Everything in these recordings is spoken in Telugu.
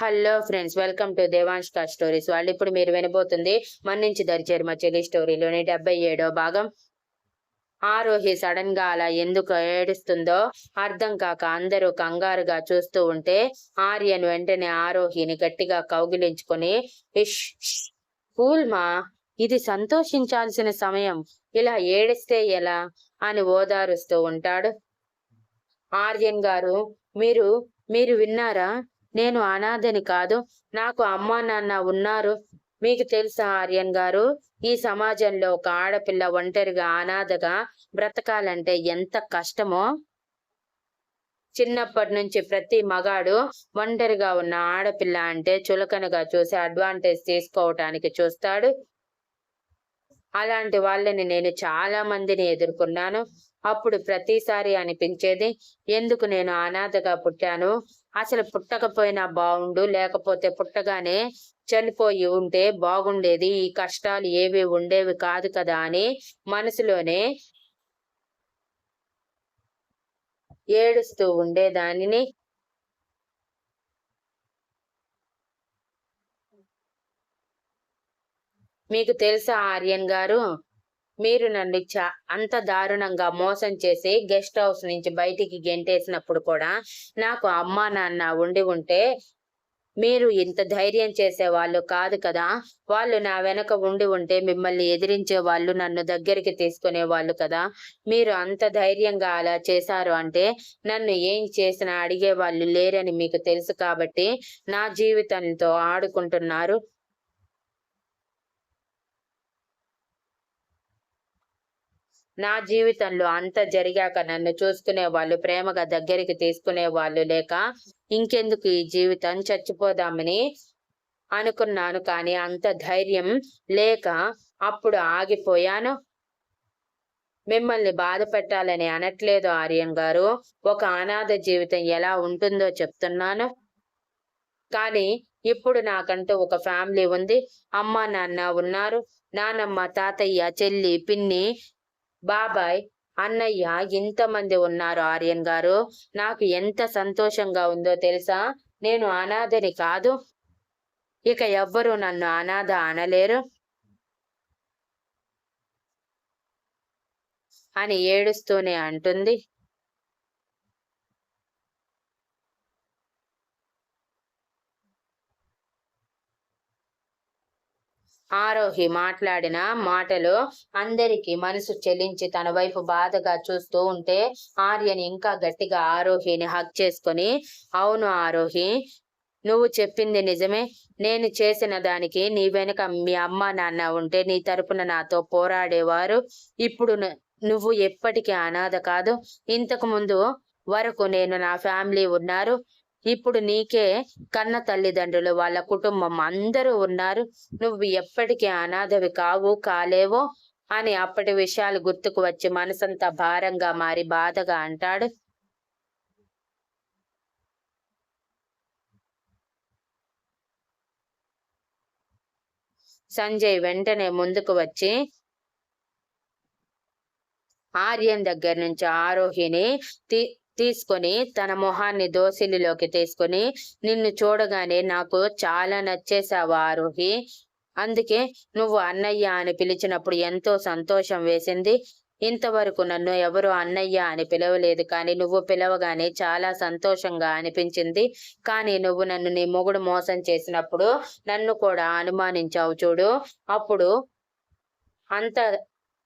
హలో ఫ్రెండ్స్ వెల్కమ్ టు దేవాంష్క స్టోరీస్. వాళ్ళు ఇప్పుడు మీరు వినబోతుంది మన్నించి దరిచేరు మా చెల్లి స్టోరీలోని డెబ్బై ఏడో భాగం. ఆరోహి సడన్గా అలా ఎందుకు ఏడుస్తుందో అర్థం కాక అందరూ కంగారుగా చూస్తూ ఉంటే ఆర్యన్ వెంటనే ఆరోహిని గట్టిగా కౌగిలించుకొని ఇష్ కూల్ మా ఇది సంతోషించాల్సిన సమయం. ఇలా ఏడిస్తే ఎలా? అని ఓదారుస్తూ ఉంటాడు. ఆర్యన్ గారు మీరు మీరు విన్నారా? నేను అనాథని కాదు నాకు అమ్మా నాన్న ఉన్నారు. మీకు తెలుసా ఆర్యన్ గారు? ఈ సమాజంలో ఒక ఆడపిల్ల ఒంటరిగా అనాథగా బ్రతకాలంటే ఎంత కష్టమో? చిన్నప్పటి నుంచి ప్రతి మగాడు ఒంటరిగా ఉన్న ఆడపిల్ల అంటే చులకనగా చూసి అడ్వాంటేజ్ తీసుకోవటానికి చూస్తాడు. అలాంటి వాళ్ళని నేను చాలా మందిని ఎదుర్కొన్నాను. అప్పుడు ప్రతిసారి అనిపించేది ఎందుకు నేను అనాథగా పుట్టాను? అసలు పుట్టకపోయినా బాగుండు లేకపోతే పుట్టగానే చనిపోయి ఉంటే బాగుండేది. ఈ కష్టాలు ఏవి ఉండేవి కాదు కదా అని మనసులోనే ఏడుస్తూ ఉండేదానిని. మీకు తెలుసా ఆర్యన్ గారు? మీరు నన్ను చా అంత దారుణంగా మోసం చేసి గెస్ట్ హౌస్ నుంచి బయటికి గెంటేసినప్పుడు కూడా నాకు అమ్మా నాన్న ఉండి ఉంటే మీరు ఇంత ధైర్యం చేసే వాళ్ళు కాదు కదా. వాళ్ళు నా వెనక ఉండి ఉంటే మిమ్మల్ని ఎదిరించే వాళ్ళు నన్ను దగ్గరికి తీసుకునే వాళ్ళు కదా. మీరు అంత ధైర్యంగా అలా చేశారు అంటే నన్ను ఏం చేసినా అడిగే వాళ్ళు లేరని మీకు తెలుసు కాబట్టి నా జీవితంతో ఆడుకుంటున్నారు. నా జీవితంలో అంత జరిగాక నన్ను చూసుకునే వాళ్ళు ప్రేమగా దగ్గరికి తీసుకునే వాళ్ళు లేక ఇంకెందుకు ఈ జీవితం? చచ్చిపోదామని అనుకున్నాను కానీ అంత ధైర్యం లేక అప్పుడు ఆగిపోయాను. మిమ్మల్ని బాధ పెట్టాలని అనట్లేదు ఆర్యన్ గారు. ఒక అనాథ జీవితం ఎలా ఉంటుందో చెప్తున్నాను. కానీ ఇప్పుడు నాకంటూ ఒక ఫ్యామిలీ ఉంది. అమ్మ నాన్న ఉన్నారు. నానమ్మ తాతయ్య చెల్లి పిన్ని బాబాయ్ అన్నయ్య ఇంతమంది ఉన్నారు ఆర్యన్ గారు. నాకు ఎంత సంతోషంగా ఉందో తెలుసా? నేను అనాథని కాదు. ఇక ఎవ్వరూ నన్ను అనాథ అనలేరు. అని ఏడుస్తూనే అంటుంది. ఆరోహి మాట్లాడిన మాటలు అందరికీ మనసు చెల్లించి తన వైపు బాధగా చూస్తూ ఉంటే ఆర్యని ఇంకా గట్టిగా ఆరోహిని హక్ చేసుకొని అవును ఆరోహి నువ్వు చెప్పింది నిజమే. నేను చేసిన దానికి నీ వెనుక మీ అమ్మ నాన్న ఉంటే నీ తరపున నాతో పోరాడేవారు. ఇప్పుడు నువ్వు ఎప్పటికీ అనాథ కాదు. ఇంతకు ముందు వరకు నేను నా ఫ్యామిలీ ఉన్నారు. ఇప్పుడు నీకే కన్న తల్లిదండ్రులు వాళ్ళ కుటుంబం అందరూ ఉన్నారు. నువ్వు ఎప్పటికీ అనాథవి కావు కాలేవో అని అప్పటి విషయాలు గుర్తుకు వచ్చి మనసంతా భారంగా మారి బాధగా అంటాడు. సంజయ్ వెంటనే ముందుకు వచ్చి ఆర్యన్ దగ్గర నుంచి ఆరోహిని తీసుకొని తన మొహాన్ని దోసిలిలోకి తీసుకొని నిన్ను చూడగానే నాకు చాలా నచ్చేసావు ఆరోహి. అందుకే నువ్వు అన్నయ్య అని పిలిచినప్పుడు ఎంతో సంతోషం వేసింది. ఇంతవరకు నన్ను ఎవరు అన్నయ్య అని పిలవలేదు కానీ నువ్వు పిలవగానే చాలా సంతోషంగా అనిపించింది. కానీ నువ్వు నన్ను నీ మొగుడు మోసం చేసినప్పుడు నన్ను కూడా అనుమానించావు చూడు. అప్పుడు అంత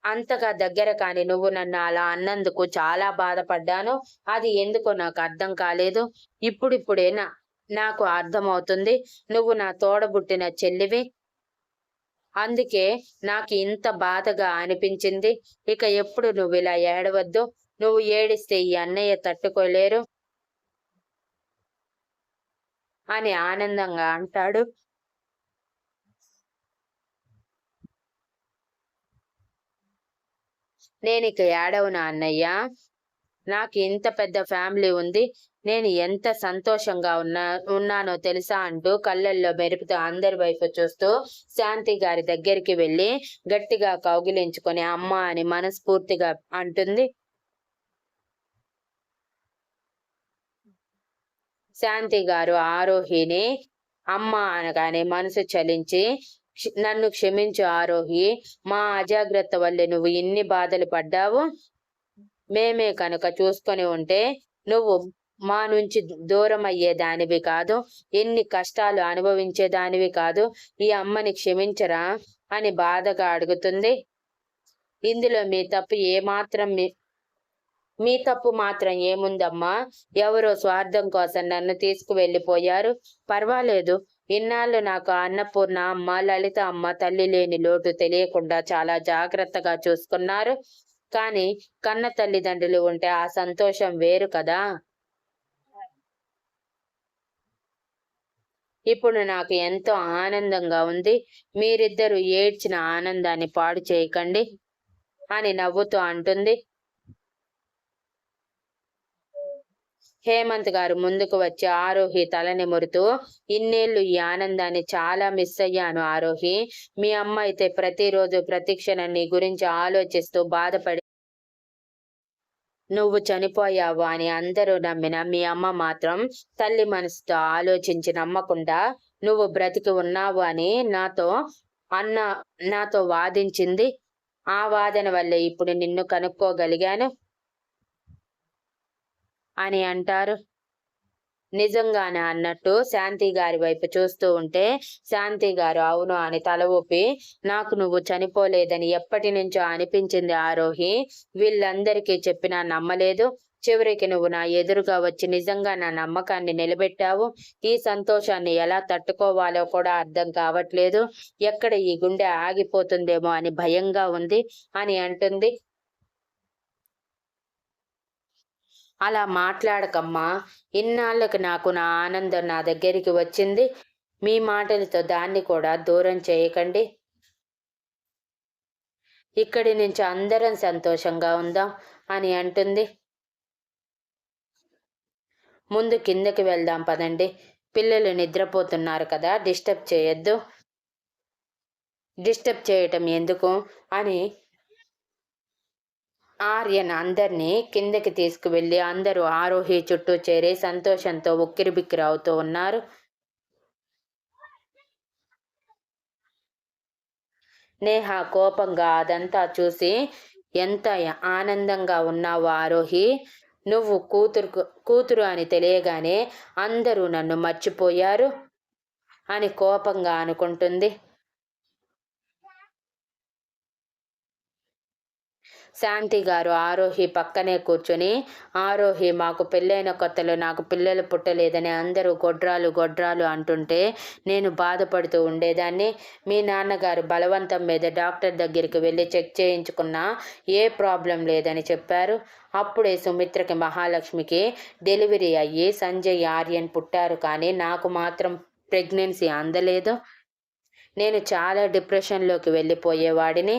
అంతగా దగ్గర కాని నువ్వు నన్ను అలా అన్నందుకు చాలా బాధపడ్డాను అది ఎందుకో నాకు అర్థం కాలేదు. ఇప్పుడిప్పుడే నా నాకు అర్థమవుతుంది. నువ్వు నా తోడబుట్టిన చెల్లివి. అందుకే నాకు ఇంత బాధగా అనిపించింది. ఇక ఎప్పుడు నువ్వు ఇలా ఏడవద్దు. నువ్వు ఏడిస్తే ఈ అన్నయ్య తట్టుకోలేరు. అని ఆనందంగా అంటాడు. నేను ఇక ఏడవునా అన్నయ్య నాకు ఇంత పెద్ద ఫ్యామిలీ ఉంది. నేను ఎంత సంతోషంగా ఉన్నా ఉన్నానో తెలుసా అంటూ కళ్ళల్లో మెరుపుతూ అందరి వైపు చూస్తూ శాంతి గారి దగ్గరికి వెళ్ళి గట్టిగా కౌగిలించుకొని అమ్మ అని మనస్ఫూర్తిగా అంటుంది. శాంతి గారు ఆరోహిని అమ్మ అనగానే మనసు చలించి నన్ను క్షమించు ఆరోహి మా అజాగ్రత్త వల్లే నువ్వు ఇన్ని బాధలు పడ్డావు. మేమే కనుక చూసుకొని ఉంటే నువ్వు మా నుంచి దూరం అయ్యేదానివి కాదు ఎన్ని కష్టాలు అనుభవించేదానివి కాదు ఈ అమ్మని క్షమించరా అని బాధగా అడుగుతుంది. ఇందులో మీ తప్పు ఏమాత్రం మీ మీ తప్పు మాత్రం ఏముందమ్మా? ఎవరో స్వార్థం కోసం నన్ను తీసుకువెళ్ళిపోయారు. పర్వాలేదు ఇన్నాళ్ళు నాకు అన్నపూర్ణ అమ్మ లలిత అమ్మ తల్లి లేని లోటు తెలియకుండా చాలా జాగ్రత్తగా చూసుకున్నారు. కానీ కన్న తల్లిదండ్రులు ఉంటే ఆ సంతోషం వేరు కదా. ఇప్పుడు నాకు ఎంతో ఆనందంగా ఉంది. మీరిద్దరూ ఏడ్చిన ఆనందాన్ని పాడు చేయకండి అని నవ్వుతూ అంటుంది. హేమంత్ గారు ముందుకు వచ్చి ఆరోహి తల నిమురుతూ ఇన్నేళ్ళు ఈ ఆనందాన్ని చాలా మిస్ అయ్యాను ఆరోహి. మీ అమ్మ అయితే ప్రతిరోజు ప్రతిక్షణం నీ గురించి ఆలోచిస్తూ బాధపడి నువ్వు చనిపోయావు అని అందరూ నమ్మిన మీ అమ్మ మాత్రం తల్లి మనసుతో ఆలోచించి నమ్మకుండా నువ్వు బ్రతికి ఉన్నావు అని నాతో అన్న నాతో వాదించింది. ఆ వాదన వల్లే ఇప్పుడు నిన్ను కనుక్కోగలిగాను. అని అంటారు. నిజంగానే అన్నట్టు శాంతి గారి వైపు చూస్తూ ఉంటే శాంతి గారు అవును అని తల ఊపి నాకు నువ్వు చనిపోలేదని ఎప్పటి నుంచో అనిపించింది ఆరోహి వీళ్ళందరికీ చెప్పినా నమ్మలేదు. చివరికి నువ్వు నా ఎదురుగా వచ్చి నిజంగా నా నమ్మకాన్ని నిలబెట్టావు. ఈ సంతోషాన్ని ఎలా తట్టుకోవాలో కూడా అర్థం కావట్లేదు. ఎక్కడ ఈ గుండె ఆగిపోతుందేమో అని భయంగా ఉంది అని అంటుంది. అలా మాట్లాడకమ్మా. ఇన్నాళ్ళకి నాకు నా ఆనందం నా దగ్గరికి వచ్చింది. మీ మాటలతో దాన్ని కూడా దూరం చేయకండి. ఇక్కడి నుంచి అందరం సంతోషంగా ఉందాం అని అంటుంది. ముందు కిందకి వెళ్దాం పదండి. పిల్లలు నిద్రపోతున్నారు కదా డిస్టర్బ్ చేయొద్దు. డిస్టర్బ్ చేయటం ఎందుకు? అని ఆర్యన్ అందరినీ కిందకి తీసుకువెళ్ళి అందరూ ఆరోహి చుట్టూ చేరి సంతోషంతో ఉక్కిరిబిక్కిరి అవుతూ ఉన్నారు. నేహ కోపంగా అదంతా చూసి ఎంత ఆనందంగా ఉన్నావు ఆరోహి. నువ్వు కూతురు కూతురు అని తెలియగానే అందరూ నన్ను మర్చిపోయారు అని కోపంగా అనుకుంటుంది. శాంతి గారు ఆరోహి పక్కనే కూర్చొని ఆరోహి మాకు పెళ్ళైన కొత్తలో నాకు పిల్లలు పుట్టలేదని అందరూ గొడ్రాలు గొడ్రాలు అంటుంటే నేను బాధపడుతూ ఉండేదాన్ని. మీ నాన్నగారు బలవంతం మీద డాక్టర్ దగ్గరికి వెళ్ళి చెక్ చేయించుకున్నా ఏ ప్రాబ్లం లేదని చెప్పారు. అప్పుడే సుమిత్రకి మహాలక్ష్మికి డెలివరీ అయ్యి సంజయ్ ఆర్యన్ పుట్టారు కానీ నాకు మాత్రం ప్రెగ్నెన్సీ అందలేదు. నేను చాలా డిప్రెషన్లోకి వెళ్ళిపోయేవాడిని.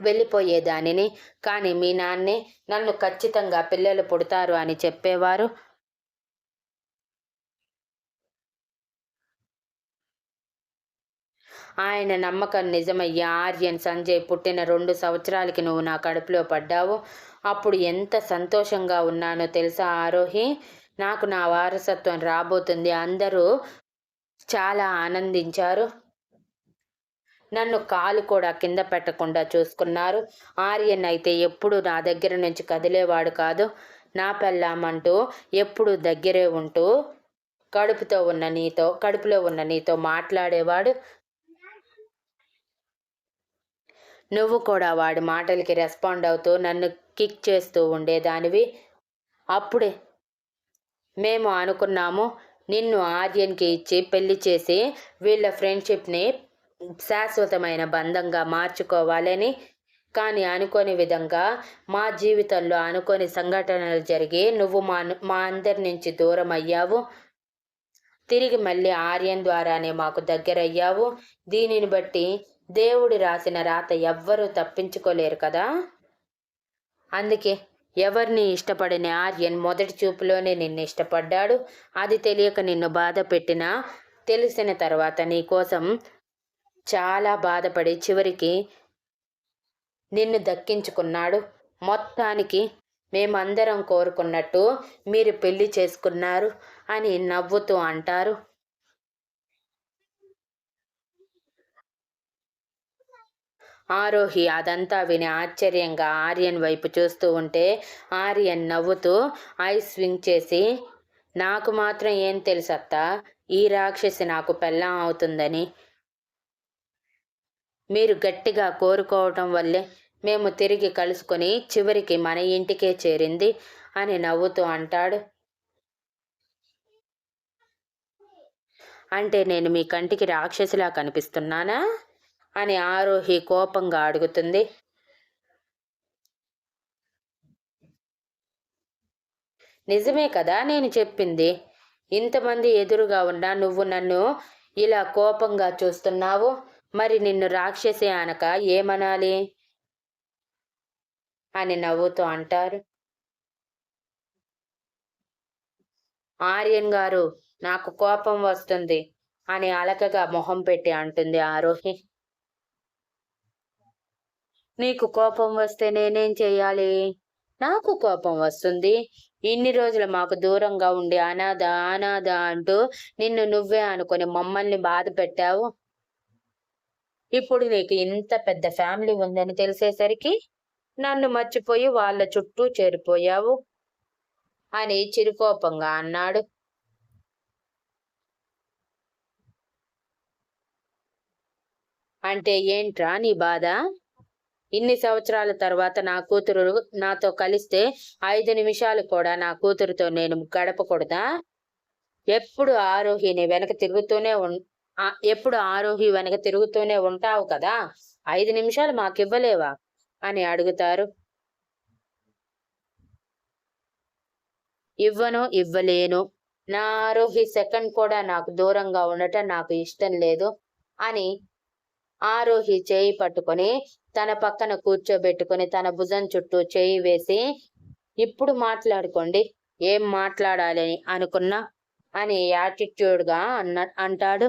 వెళ్ళిపోయేదానిని. కానీ మీ నాన్నే నన్ను ఖచ్చితంగా పిల్లలు పుడతారు అని చెప్పేవారు. ఆయన నమ్మకం నిజమయ్యే ఆర్యన్ సంజయ్ పుట్టిన రెండు సంవత్సరాలకి నువ్వు నా కడుపులో పడ్డావు. అప్పుడు ఎంత సంతోషంగా ఉన్నానో తెలుసా ఆరోహి? నాకు నా వారసత్వం రాబోతుంది. అందరూ చాలా ఆనందించారు. నన్ను కాలు కూడా కింద పెట్టకుండా చూసుకున్నారు. ఆర్యన్ అయితే ఎప్పుడు నా దగ్గర నుంచి కదిలేవాడు కాదు. నా పెళ్ళామంటూ ఎప్పుడు దగ్గరే ఉంటూ కడుపుతో ఉన్న నీతో కడుపులో ఉన్న నీతో మాట్లాడేవాడు. నువ్వు కూడా వాడి మాటలకి రెస్పాండ్ అవుతూ నన్ను కిక్ చేస్తూ ఉండేదానివి. అప్పుడే మేము అనుకున్నాము నిన్ను ఆర్యన్కి ఇచ్చి పెళ్ళి చేసి వీళ్ళ ఫ్రెండ్షిప్ని శాశ్వతమైన బంధంగా మార్చుకోవాలని కానీ అనుకోని విధంగా మా జీవితంలో అనుకోని సంఘటనలు జరిగి నువ్వు మా మా అందరి నుంచి దూరం అయ్యావు. తిరిగి మళ్ళీ ఆర్యన్ ద్వారానే మాకు దగ్గరయ్యావు. దీనిని బట్టి దేవుడి రాసిన రాత ఎవ్వరూ తప్పించుకోలేరు కదా? అందుకే ఎవరిని ఇష్టపడిన ఆర్యన్ మొదటి చూపులోనే నిన్ను ఇష్టపడ్డాడు. అది తెలియక నిన్ను బాధ పెట్టినా తెలిసిన తర్వాత నీ కోసం చాలా బాధపడి చివరికి నిన్ను దక్కించుకున్నాడు. మొత్తానికి మేమందరం కోరుకున్నట్టు మీరు పెళ్ళి చేసుకున్నారు అని నవ్వుతూ అంటారు. ఆరోహి అదంతా విని ఆశ్చర్యంగా ఆర్యన్ వైపు చూస్తూ ఉంటే ఆర్యన్ నవ్వుతూ ఐ స్వింగ్ చేసి నాకు మాత్రం ఏం తెలుసత్తా? ఈ రాక్షసి నాకు పెళ్ళం అవుతుందని. మీరు గట్టిగా కోరుకోవటం వల్లే మేము తిరిగి కలుసుకొని చివరికి మన ఇంటికే చేరింది అని నవ్వుతూ అంటాడు. అంటే నేను మీ కంటికి రాక్షసిలా కనిపిస్తున్నానా? అని ఆరోహి కోపంగా అడుగుతుంది. నిజమే కదా నేను చెప్పింది. ఇంతమంది ఎదురుగా ఉన్నా నువ్వు నన్ను ఇలా కోపంగా చూస్తున్నావు. మరి నిన్ను రాక్షసి అనక ఏమనాలి? అని నవ్వుతూ అంటారు. ఆర్యన్ గారు నాకు కోపం వస్తుంది అని అలకగా మొహం పెట్టి అంటుంది ఆరోహి నీకు కోపం వస్తే నేనేం చేయాలి నాకు కోపం వస్తుంది. ఇన్ని రోజులు మాకు దూరంగా ఉండి అనాథ అనాథ అంటూ నిన్ను నువ్వే అనుకొని మమ్మల్ని బాధ పెట్టావు ఇప్పుడు నీకు ఇంత పెద్ద ఫ్యామిలీ ఉందని తెలిసేసరికి నన్ను మర్చిపోయి వాళ్ళ చుట్టూ చేరిపోయావు అని చిరుకోపంగా అన్నాడు. అంటే ఏంట్రా నీ బాధ? ఇన్ని సంవత్సరాల తర్వాత నా కూతురు నాతో కలిస్తే ఐదు నిమిషాలు కూడా నా కూతురుతో నేను గడపకూడదా? ఎప్పుడు ఆరోహిని వెనక తిరుగుతూనే ఎప్పుడు ఆరోహి వెనక తిరుగుతూనే ఉంటావు కదా? ఐదు నిమిషాలు మాకివ్వలేవా? అని అడుగుతారు. ఇవ్వను ఇవ్వలేను. నా ఆరోహి సెకండ్ కూడా నాకు దూరంగా ఉండటం నాకు ఇష్టం లేదు అని ఆరోహి చేయి పట్టుకొని తన పక్కన కూర్చోబెట్టుకుని తన భుజం చుట్టూ చేయి వేసి ఇప్పుడు మాట్లాడుకోండి. ఏం మాట్లాడాలని అనుకున్నా? అని యాటిట్యూడ్గా అన్న అంటాడు.